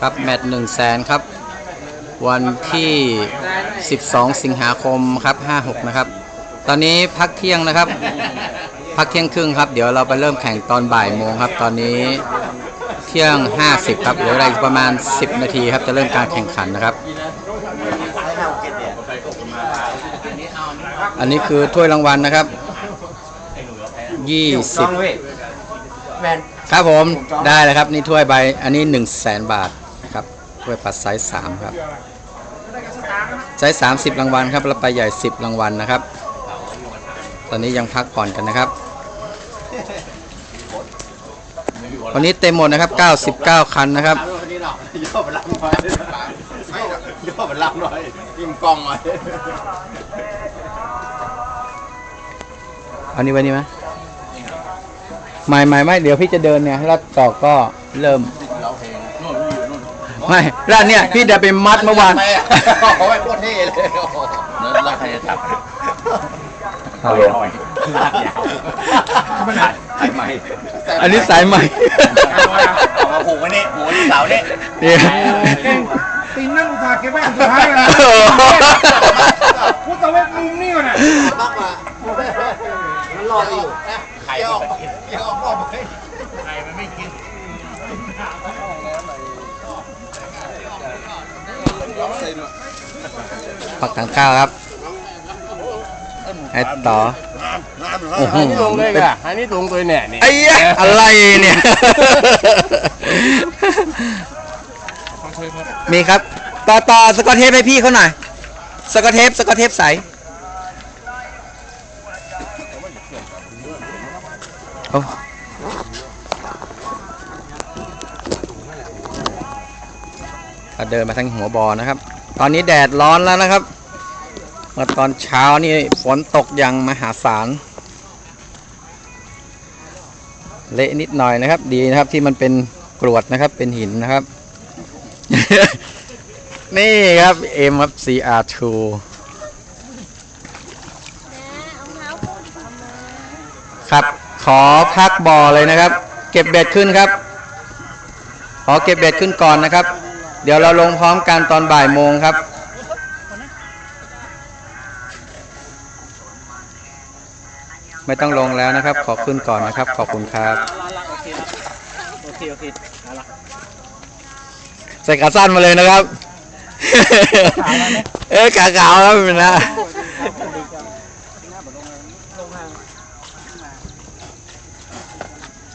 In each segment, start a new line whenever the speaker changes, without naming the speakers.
ครับแมตช์หนึ่งแสนครับ วันที่ 12 สิงหาคมครับ56 นะครับ ตอนนี้พักเที่ยงนะครับ พักเที่ยงครึ่งครับ เดี๋ยวเราไปเริ่มแข่งตอนบ่ายโมงครับ ตอนนี้เที่ยง 50 ครับเหลือเวลาอีกประมาณ 10 นาทีครับ จะเริ่มการแข่งขันนะครับ อันนี้คือถ้วยรางวัลนะครับ 20
แมน
ครับผมได้แล้วครับนี่ถ้วยใบอันนี้ 1 0 0 0 0แบาทครับถ้วยปัดไซส์3ครับไซส์30 รางวัลครับแล้วไปใหญ่ 10 รางวัลนะครับ ตอนนี้ยังพักผ่อนกันนะครับ วันนี้เต็มหมดนะครับ 99 คันนะครับ
วันนี้หรอกย่อมันรับหน่อยไม่หรอกย่อมันรับหน่อยยิ้มกล้องหน่อย
เอานี้ไว้นี่ไหม ไม่ไม่ไม่เดี๋ยวพี่จะเดินเนี่ยแล้วต่อก็เริ่มไม่แล้วเนี่ยพี่เดี๋ยวไปมัดเมื่อวาน
ไม่โอ้ยโคตรเท่เลย
แล้วใครจะจับ
ครับ
หน่อยลากยาวไม่ได้ไอ้ใหม่
อันนี้สายใหม่
เอามาผูกไว้นี่ผูกไว้ที่เสาเนี่ย
นี่
ตีนนั่งอุตส่าห์เก็บไว้อันสุดท้ายเลยนะ
ปักถังข้าวครับให้ต่อโอ้โห
ลงเลยอะอันนี้ลงตัวเนี่ยนี่
ไอ้ยะอะไรเนี่ย มีครับ ต่อต่อสกอตเทปให้พี่เขาหน่อย สกอตเทปสกอตเทปใส โอ้ก็เดินมาทางหัวบอนะครับ ตอนนี้แดดร้อนแล้วนะครับเมื่อตอนเช้านี่ฝนตกอย่างมหาศาล เละนิดหน่อยนะครับ ดีนะครับที่มันเป็นกรวดนะครับ เป็นหินนะครับ นี่ครับเอ็มครับ CR2 ครับ ขอพักบ่อเลยนะครับ เก็บเบ็ดขึ้นครับ ขอเก็บเบ็ดขึ้นก่อนนะครับ เดี๋ยวเราลงพร้อมกันตอนบ่ายโมงครับ ไม่ต้องลงแล้วนะครับ ขอขึ้นก่อนนะครับ ขอบคุณครับ
โอเคโอเค
ใส่ขาสั้นมาเลยนะครับ เออขาขาวครับเป็นนะ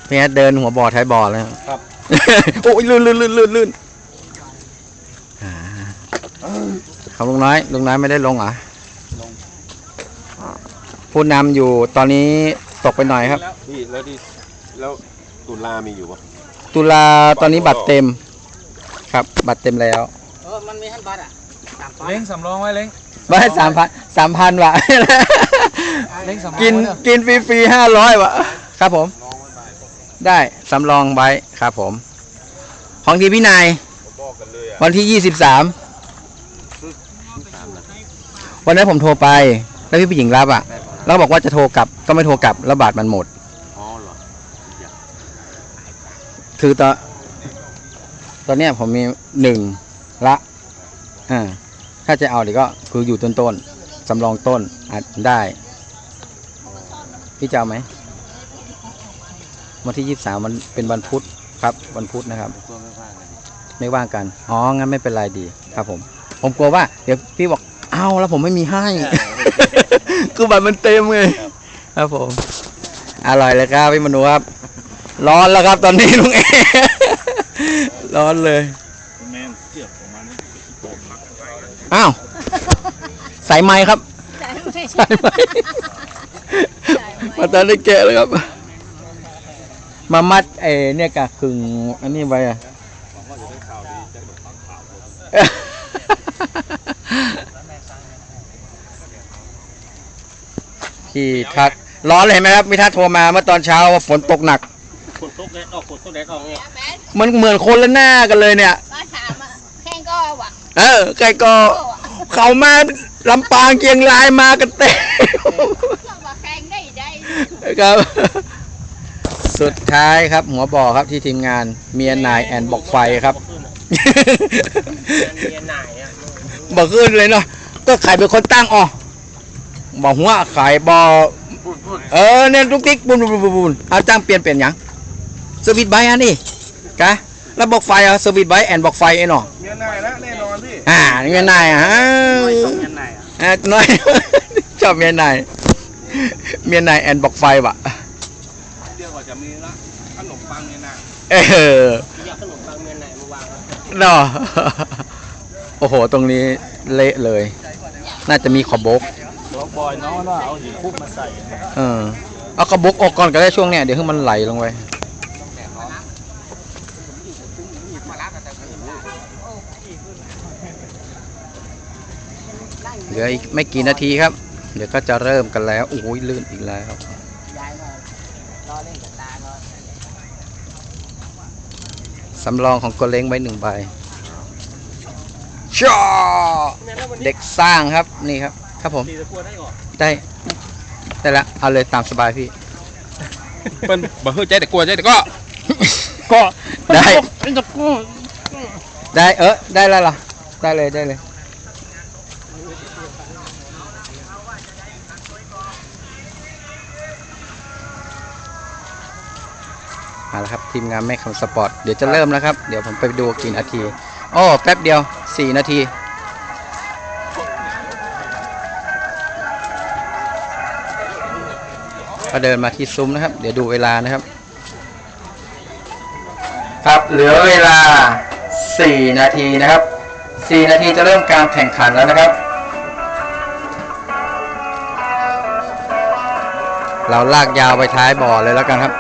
พี่แอดเดินหัวบ่อท้ายบ่อแล้วครับโอ้ยลื่นลื่นลื่นลื่นลื่นอ่าเขาลุงน้อยลุงน้อยไม่ได้ลงเหรอ ผู้นำอยู่ตอนนี้ตกไปหน่อยครับ
นี่แล้วที่แล้วตุลามีอยู่ปะ
ตุลาตอนนี้บัตรเต็มครับ บัตรเต็มแล้ว
เออ มันมีขั้นบัตรอะ
เล้งสำรองไว้เล้ง
ไม่สามพันสามพันวะ
เล้งสำรอง
กิน
ไว้เถอะ
กินฟรีๆห้าร้อยวะครับผม ได้สำรองไว้ครับผม ของทีพี่นายวันที่ยี่สิบสามวันนั้นผมโทรไป แล้วพี่ผู้หญิงรับอะ แล้วบอกว่าจะโทรกลับก็ไม่โทรกลับแล้วบาทมันหมด
อ๋อเหรอ
คือตอนตอนเนี้ยผมมีหนึ่งละอ่าถ้าจะเอาเดี๋ยวก็คืออยู่ต้นต้นๆสำรองต้นอาจได้ พี่จะเอาไหมวันที่ยี่สามมันเป็นวันพุธครับ วันพุธนะครับ
ตัวไม่ว่างกันดิ
ไม่ว่างกัน อ๋อ งั้นไม่เป็นไรดีครับผม ผมกลัวว่า เดี๋ยวพี่บอก เอาแล้วผมไม่มีให้ คือบัตรมันเต็มไงครับผม อร่อยเลยครับพี่มนูครับ ร้อนแล้วครับตอนนี้ลุงเอ ร้อนเลย
แม่เสือกของมัน
อ้าว สายไม้ครับ สายไม้มาตอนได้แกะเลยครับ มามัดไอ้เนี่ยกะขึงอันนี้ไว้อะ พี่ทักร้อนเลยเห็นไหมครับมีทักโทรมาเมื่อตอนเช้าว่าฝนตกหนัก
กดตุ๊กแดดออกกดตุ๊กแดดออกเนี่ย
มันเหมือนคนละหน้ากันเลยเนี่ย
ก็ถามอะแข่งก็หวัง
เออใครก็เขามาลำปางเกียงรายมากันเต็ม
ก็ว่าแข่งได้ได้
ครับ สุดท้ายครับหัวบ่อครับที่ทีมงานเมียนายแอนบอกไฟครับบอกขึ้นเลยเนาะก็ใครเป็นคนตั้งอ๋อ บอกหัวใครบอกเออเนี่ยทุกติ๊กบุนบุนบุนบุนเอาตั้งเปลี่ยนเปลี่ยนหยังสวิตช์ไบอันนี้กะแล้วบอกไฟอะสวิตช์ไบแอนบอกไฟไอ้เนาะ
เมียนายแล้วแน่นอนพี่
อ่าเมียนายอะฮะอ่าน้อยชอบเมียนายเมียนายแอนบอกไฟว่ะ
เดี๋ยวกว่าจะมีละขนมปังเนี่ยนะ
เออเนาะโอ้โห ตรงนี้เละเลย น่าจะมีขอบก
ตัวบอยน้องว่าเอาหินคุบมาใส่
เออเอากระบอกออกก่อนก็ได้ช่วงเนี้ยเดี๋ยวให้มันไหลลงไปเหลืออีกไม่กี่นาทีครับ เดี๋ยวก็จะเริ่มกันแล้วโอ้ยลื่นอีกแล้วสำรองของโกเล้งไว้หนึ่งใบชอเด็กสร้างครับนี่ครับ ครับผม
ตีตะกัวได้ก่อน
ได้ ได้แล้วเอาเลยตามสบายพี่
เปิ้ลบอกเฮ้ยใจแต่กลัวใจแต่ก็
ก็ได้ได้เออได้แล้วเหรอได้เลยได้เลย มาแล้วครับทีมงานแม่คำสปอร์ต เดี๋ยวจะเริ่มแล้วครับ เดี๋ยวผมไปดูกี่นาที โอ้ แป๊บเดียว 4 นาที ก็เดินมาที่ซุ้มนะครับ เดี๋ยวดูเวลานะครับ ครับเหลือเวลา 4 นาทีนะครับ 4 นาทีจะเริ่มการแข่งขันแล้วนะครับ เราลากยาวไปท้ายบ่อเลยแล้วกันครับ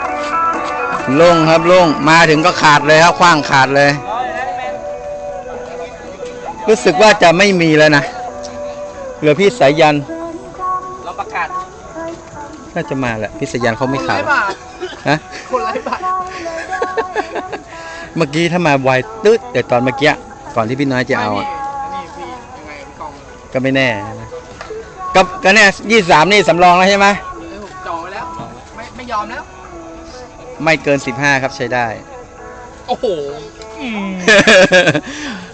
โล่งครับโล่งมาถึงก็ขาดเลยครับคว้างขาดเลย รู้สึกว่าจะไม่มีแล้วนะเหลือพี่สายยัน น่าจะมาแหละพี่สายันเขาไม่ขายฮะ
คนไร้บาท
เมื่อกี้ถ้ามาไวตึ๊ดแต่ตอนเมื่อกี้ก่อนที่พี่น้อยจะเอาอะ
นี่พี่ยังไงกล่อง
ก็ไม่แน่นะก็ก็เนี่ยยี่สามนี่สำรองแล้วใช่ไหม
เอ้ยผมจองไว้แล้วไม่ไม่ยอมแล้ว
ไม่เกินสิบห้าครับใช้ได้
โอ้โห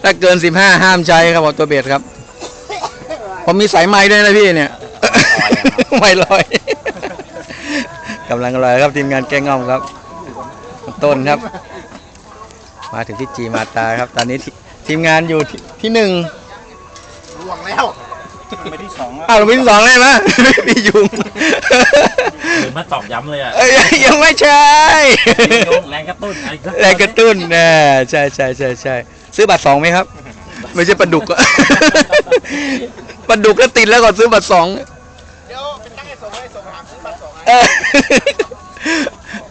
ถ้าเกินสิบห้าห้ามใช้ครับบอกตัวเบ็ดครับ ผมมีสายไม้ด้วยนะพี่เนี่ย ไม่ลอย กำลังลอยครับทีมงานแกงง่อมครับ ต้นครับ มาถึงที่จีมาตาครับ ตอนนี้ทีทีมงานอยู่ที่ที่หนึ่ง
ห่วงแล้ว
ไปที่สองแล้ว
อ้าวเราเป็นที่สองเลยไหมพี่ยุง
หรือมาตอกย้ำเลยอะ
เอ้ยยังไม่ใช่
แรงกระตุ้นอะไร
แรงกระตุ้นนะใช่ใช่ใช่ใช่ซื้อบัตรสองไหมครับ ไม่ใช่ปลาดุกอะ ปลาดุกก็ติดแล้วก่อนซื้อบัตรสอง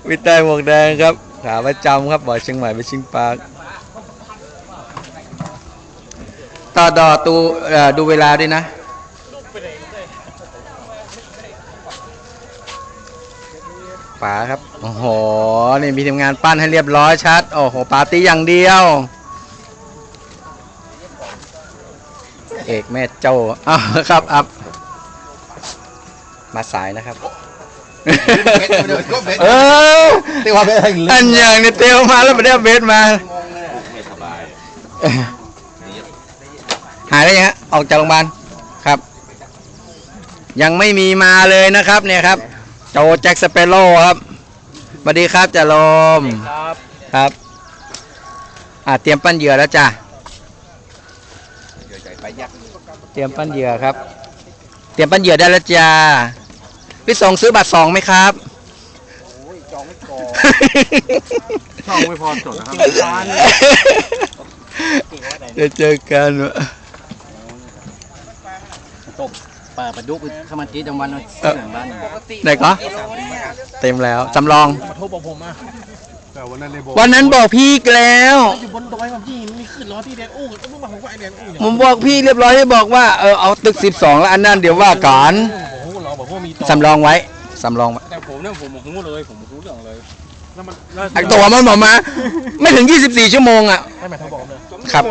วิตา
ยหมวกแดงครับขาประจำครับบ่อเชียงใหม่ไปชิงปาร์คต่อดอตูเอ่อดูเวลาด้วยนะป๋าครับ โอ้โห นี่มีทีมงานปั้นให้เรียบร้อยชัด โอ้โห ปาร์ตี้อย่างเดียว เอกแม่โจ้าอ้าวครับอัพมาสายนะครับ เออ
ตีว่าเป็นอะไร
อันอย่างนี้เตียวมาแล้วไม่ได้เอาเบสมา
ไม่สบาย
หายแล้วยังฮะออกจากโรงพยาบาลครับ ยังไม่มีมาเลยนะครับ เนี่ยครับ โจแจ็คสเปโร่ครับสวัสดีครับจ่าลม
ครับ
ครับอ่าเตรียมปั้นเหยื่อแล้วจ้ะเตรียมปั้นเหยื่อครับ เตรียมปั้นเหยื่อได้แล้วจ้า พี่สงซื้อบัตรสองไหมครับ
ช่องไม่พอจดนะครับ
เดี๋ยวเจอกันวะ
ป่าประดุกเข้ามาตีจังวันเรา
เอ่อไหนก็เต็มแล้วสำรอง
โทรบอกผมอะ
แต่วันนั้นเลยบอก
วันนั้นบอกพี่อีกแล้ว
อยู่บนดอยผมที่มีขึ้นล้อที่แดนอู้ก็ต้องมาผมว่าไอแดนอู้อย่าง
ผมบอกพี่เรียบร้อยให้บอกว่าเออเอาตึก12แล้วอันนั้นเดี๋ยวว่ากัน
ผมก็รอบอกว่ามีต่อ
สำรองไว้สำรองไว้
แต่ผมเนี่ยผมรู้เลย ผมรู้เรื่องเลยแล้วมัน
ไอ้ตัวมันบอกมา ไม่ถึง 24 ชั่วโมงอะ
ให้มาโทรบอกเลย
ครับ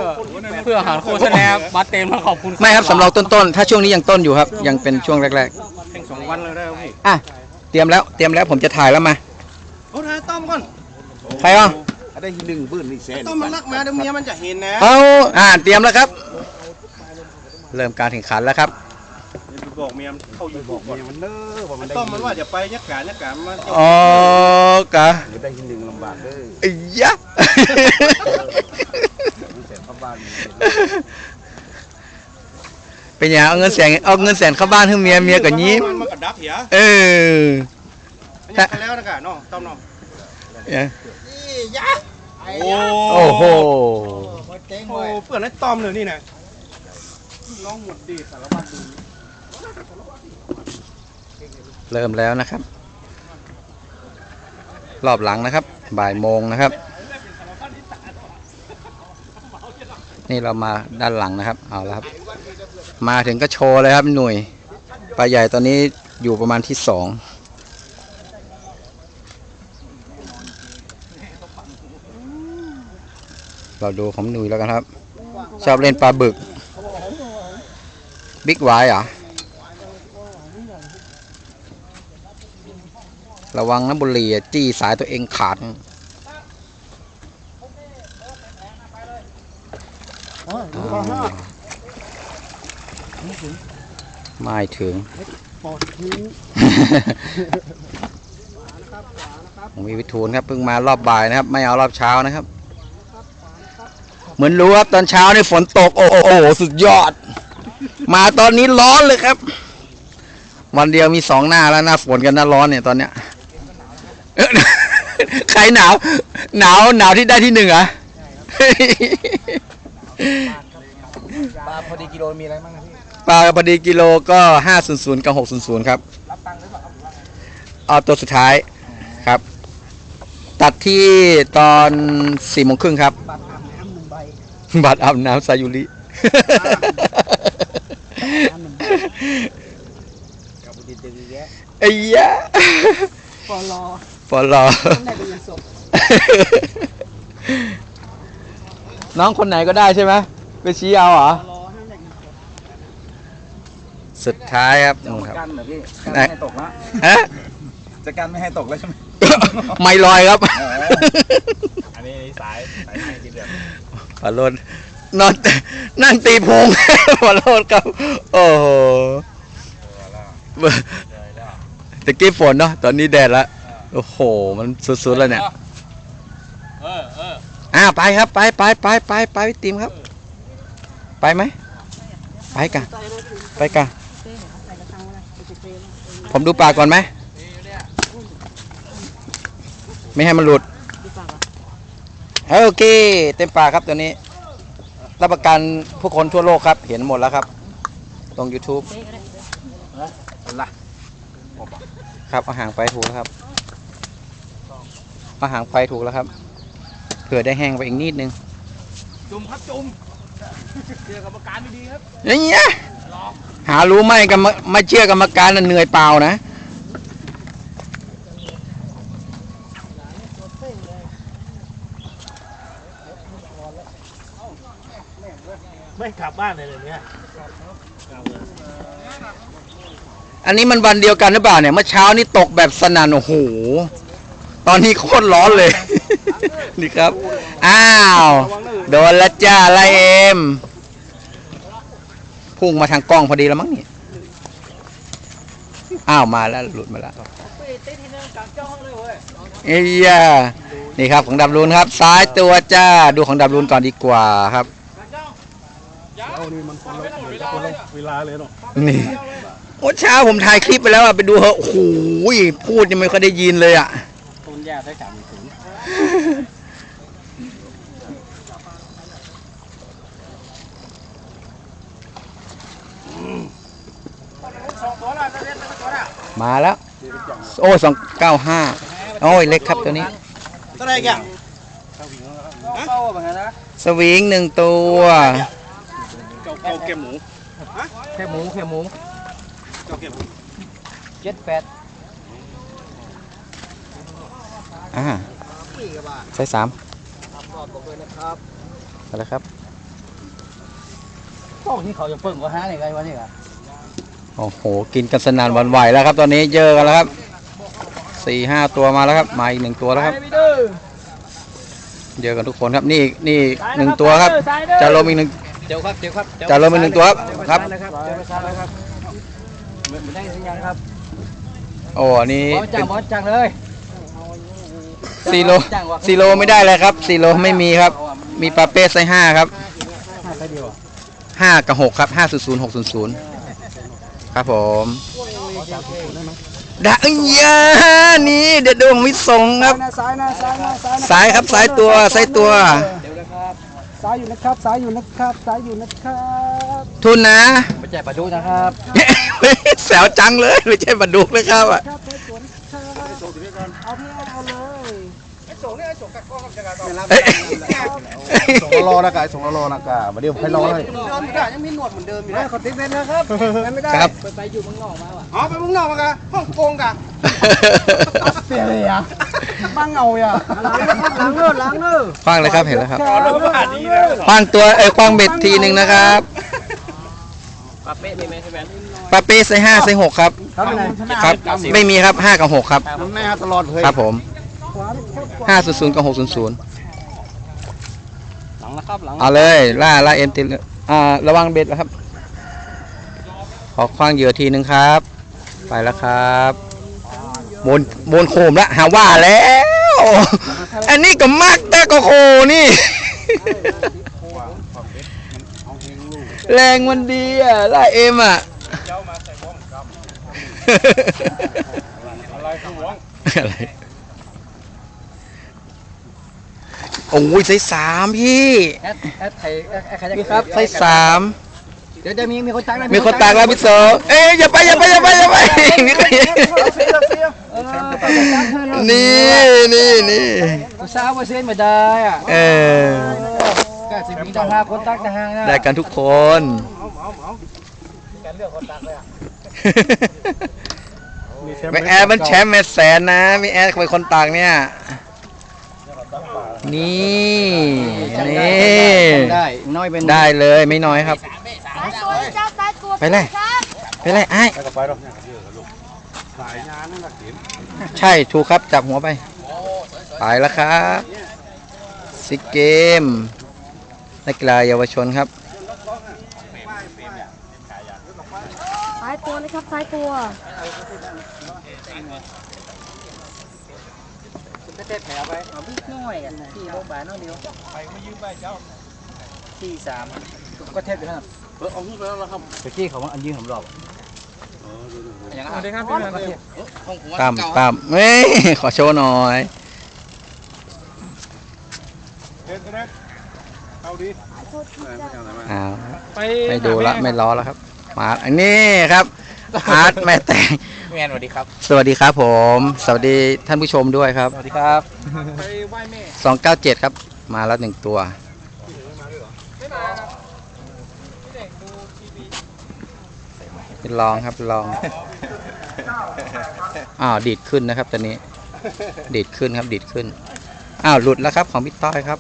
เพื่อหาโฆษณาบัตรเต็มแล้วขอบคุณ
ไม่ครับสำรองต้นๆ ถ้าช่วงนี้ยังต้นอยู่ครับ ยังเป็นช่วงแรก
เป็นสองวันเลยได้พี่
ๆอะเตรียมแล้วเตรียมแล้วผมจะถ่ายแล้วมา
เอาถ่ายต้อมก่อน
ใครอะ
เได้
ทีหนึ่งบื้นนี่แสน
ต้องมาลักมาเดี๋ยวเมียมันจะเห็นนะ
เอาอ่าเตรียมแล้วครับ เริ่มการแข่งขันแล้วครับ
บอกเมียมันเข้าอยู่บอก
เมียมันเน้อว่ามันได้
ต้อมมันว่าจะไปยักการยักการมา
อ๋อกะ
เดี๋ยวได้ทีหนึ่งลำบากเด้อ
ไอ้ยะ
แสนเข้าบ้าน
เป็นอย่างเอาเงินแสนเอาเงินแสนเข้าบ้านให้เมียเมียกับยิ้ม
มันมากับดับเหีย
เออ
อันนี้ไปแล้วนะกะน้องต้อมน้อง
เนี่ย
โอ้
โอ้โห
โอ้เปื่อนไอ้ต้อมเลยนี่นะน้องหมดดีสารพัดดี
เริ่มแล้วนะครับ รอบหลังนะครับ บ่ายโมงนะครับ นี่เรามาด้านหลังนะครับ เอาแล้วครับ มาถึงก็โชว์เลยครับหน่วยปลาใหญ่ตอนนี้อยู่ประมาณที่สองเราดูของหนุ่ยแล้วกันครับ ชอบเล่นปลาบึก บิ๊กไวเหร ระวังนะบุหรี่จี้สายตัวเองขาดไม่ถึงผมมีวิทูลครับเพิ่งมารอบบ่ายนะครับ ไม่เอารอบเช้านะครับ เหมือนรู้ครับตอนเช้านี่ฝนตก โอ้โหสุดยอด มาตอนนี้ร้อนเลยครับ วันเดียวมีสองหน้าแล้วหน้าฝนกับหน้าร้อนเนี่ยตอนเนี้ย ใครหนาว หนาวหนาวที่ได้ที่หนึ่งเหรอะ
ปลาพอดีกิโลมีอะไรบ้างนะพี่
ปลาพอดีกิโลก็ห้าศูนย์ศูนย์กับหกศูนย์ศูนย์ครับเอาตัวสุดท้ายครับ ตัดที่ตอนสี่โมงครึ่งครับ บัตรอาบน้ำซายุริ
กับพอดีดึงแยะ
ไอ้ยะ
ปอลอ
ปอลอ
ไหนเป็นยังศพ
น้องคนไหนก็ได้ใช่ไหมไปชี้เอาเหรอสุดท้ายครับนู่นครับ
กันเหรอพี่
ไหน
ไม่ให้ตกละ
ฮะ
จะกันไม่ให้ตกแล้วใช่ไหม
ไม่ลอยครับ
อันนี้สายสายให้ทีเดียว
ขอโทษนอนนั่งตีพงขอโทษครับ โอ้โหตะกี้ฝนเนาะตอนนี้แดดละ โอ้โห มันสุดๆแล้วเนี่ย
เออเออ
อ่าไปครับไปไปไปไปไปพี่ติมครับ ไปไหม ไปกันไปกันผมดูปากก่อนไหม ไม่ให้มันหลุด โอเค เต็มปากครับตัวนี้ รับประกันผู้คนทั่วโลกครับ เห็นหมดแล้วครับ ตรง YouTube ครับ เอาหางไฟถูกแล้วครับ เอาหางไฟถูกแล้วครับ เผื่อได้แห้งไปอีกนิดนึง
จุ่มครับจุ่มเจอกรรมการไม่ดีครับ
อย่างเงี้ยหารู้ไหมกันมาไม่เชื่อกรรมการน่ะเหนื่อยเปล่านะ
ไม่กลับบ้านเลยเนี่ย
อันนี้มันวันเดียวกันหรือเปล่าเนี่ยเมื่อเช้านี่ตกแบบสนั่นโอ้โห ตอนนี้โคตรร้อนเลย นี่ครับ อ้าว โดนละจ้าไลเอ็ม พุ่งมาทางกล้องพอดีแล้วมั้งเนี่ยอ้าว มาแล้ว หลุดมาแล้วเอ้ยยานี่ครับของดับรูนครับ ซ้ายตัวจ้า ดูของดับรูนก่อนดีกว่าครับ
เอานี่มันคนละคนละเวลาเลยเนาะ
นี่โอ้เช้าผมถ่ายคลิปไปแล้วอะไปดูเหอะโอ้โหพูดยังไม่ค่อยได้ยินเลยอะ
ต้น หญ้าได้สามถึง
มาแล้ว โอ้สองเก้าห้าโอ้ยเล็กครับตัวนี้
ก็ได้แก่
สวิงหนึ่งตัว
เจ้าเจ้าเก็บหมู
แค่หมูแค่หมู
เจ้าเก็บหมู
เจ็ดแปด
อ่าใส่สามอะไรครับ
พวกนี้เขาจะเปิ่งก็ห้าเลยไงวะเนี่ย
โอ้โห กินกันสนานหวันไหวแล้วครับ ตอนนี้เยอะกันแล้วครับสี่ห้าตัวมาแล้วครับ มาอีกหนึ่งตัวแล้วครับ เยอะกันทุกคนครับ นี่นี่หนึ่งตัวครับ จะลมอีกหนึ่ง
เดี๋ยวครับเดี๋ยวครับ
จะลมอีกหนึ่งตัวครับ ครับ
นะครับเดี๋ยวไปซ้ายแล้วครับเหมือนได้สัญญาณครับ
โอ้อันนี้
บอสจั
เป็
ง
น
บอสจังเลย
ซีโลซีโลไม่ได้เลยครับซีโลไม่มีครับ มีปาเป้ไซส์ห้าครับ
ห้าใครเดียว
ห้ากับหกครับห้าศูนย์ศูนย์หกศูนย์ศูนย์ครับผมดะเอ้ยยานี่เด็ดดวงมิตรสงครับ
ซ้ายนะซ้ายนะซ้ายนะ
สายครับสายตัวสายตัว
เดี๋ยวนะครับ
ซ้ายอยู่นะครับซ้ายอยู่นะครับซ้ายอยู่นะครับ
ทุนนะ
ไม่ใช่ปลาดุกนะครับ
แซวจังเลยไม่ใช่บันดุกเลยครับอะ
ครับไป สวนครับเอาพี่เอาเลย
เอ้ย
ส่งรอนะกายส่งรอนะกามาเดี๋ยวให้รอเลย
เดิมอยู่ได้ยังมีหนวดเหมือนเดิมอยู่นะ
เขาติดเป็นนะครับไม่ได้
ครับ
ไปอยู่เมืองนอกมาว่ะ
อ๋อไปมุ่งนอกมากะฮ่องกงกะ
เสียเลยอะบ้างเงาอะล้างล้างเนื้อล้างเนื้อ
คว้างเลยครับเห็นแล้วครับ
รถผ่านดีนะ
คว้างตัวเอ้ยคว้างเบ็ดทีหนึ่งนะครับ
ปลาเป๊ะมีไหมใช่ไหม
ปาเป้ไซส์ห้าไซส์หกครับ
ครับไหน
ครับ ไม่มีครับห้ากับหกครับ
น้ำแน่ตลอดเลย
ครับผม
ขวาครับขวา
ห้าศูนย์ศูนย์กับหกศูนย์ศูนย์
หลังนะครับหลัง
เอาเลยล่าล่าเอ็มติอ่าระวังเบ็ดนะครับ ขอคว้างเหยื่อทีหนึ่งครับ ไปแล้วครับบนบนโคมแล้วหาว่าแล้ว อันนี้ก็มักแต่ก็โคนี่ แรงมันดีอะล่าเอ็มอะอะไร โอ้ยไซส์สามพี่
แอดแอดไทยแอดแอดใครจะ
พี่ครับไซส์สาม
เดี๋ยวจะมีมีคนตักนะ
มีคนตากแล้วพี่โซเอ้ยอย่าไปอย่าไปอย่าไปอย่าไปมีใคร
เออไปตักเธอเลย
นี่นี่นี่
ผู้สาวเปอร์เซ็นต์ไม่ได้อะ
เออ
ก็จะมีต่างหากคนตักต่างหากนะ
ได้กันทุกคนไม่แอร์มันแชมป์แมตช์แสนนะมีแอร์เป็นคนตากเนี่ย นี่นี่
ได้น้อยเป็น
ได้เลยไม่น้อยครับ
สายตัวนะเจ้าสายตัว
ไปเลย
ครับ
ไปเลยไอ้
ไปกับไปหรอก
ใช่ถูกครับจับหัวไปไปแล้วครับซิเกมนักกีฬาเยาวชนครับ
สายตัวนะครับสายตัว
จะเทแผลไปเอาบิ๊กน้อยอะที่โรงพยาบาลน้อยเดียวไปมายืมไปเจ้าที่สามก็เทปอยู่ครับ
เออเอาขึ้นไปแล้วครับ
ตะกี้เขาว่าอันยืมผมรอบอย่าง
สวัสดีครับ
ก็
พี่
เทป
ตามตามเฮ้ยขอโชว์หน่อย
เห็นไหมเอาดี
อ้าวไม่ดูละไม่ล้อแล้วครับมาอันนี้ครับอาร์ตแม่แต่ง
แมนสวัสดีครับ
สวัสดีครับผม สวัสดีท่านผู้ชมด้วยครับ
สวัสดีครับ
ไปไหว้แม่
297ครับ มาแล้วหนึ่งตัวเป็นลองครับเป็นลอง อ้าวดีดขึ้นนะครับ ตอนนี้ ดีดขึ้นครับดีดขึ้น อ้าวหลุดแล้วครับของพี่ต้อยครับ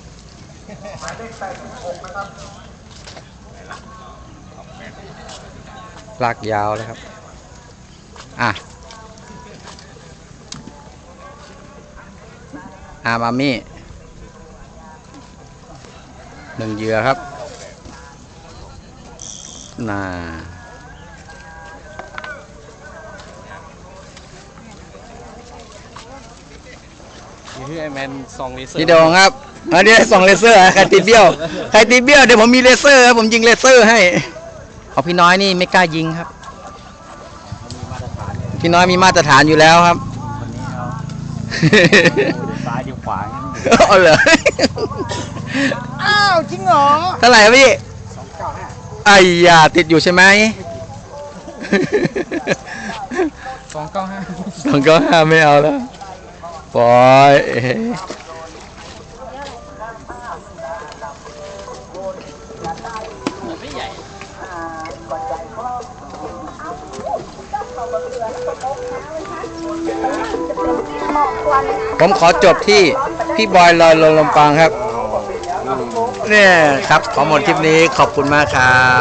ลากยาวเลยครับ อะอามามี่หนึ่งเหยื่อครับน่า
นี่ไอแมนซองเลเซอร์
พี่โดงครับอันนี้ส่องเลเซอร์อะใครตีเบี้ยวใครตีเบี้ยวเดี๋ยวผมมีเลเซอร์ครับผมยิงเลเซอร์ให้เอาพี่น้อยนี่ไม่กล้ายิงครับ พี่น้อยมีมาตรฐานอยู่แล้วครับ
ซ้ายดีขวา
เอาเหรอ
อ้าวจริงเหรอ
เท่าไหร่ครับพี่ไอ้ยาติดอยู่ใช่ไหม
สองเก้าห้า
สองเก้าห้าไม่เอาแล้วปล่อย ผมขอจบที่พี่บอยลอยลงลำปางครับเนี่ยครับขอหมดคลิปนี้ขอบคุณมากครับ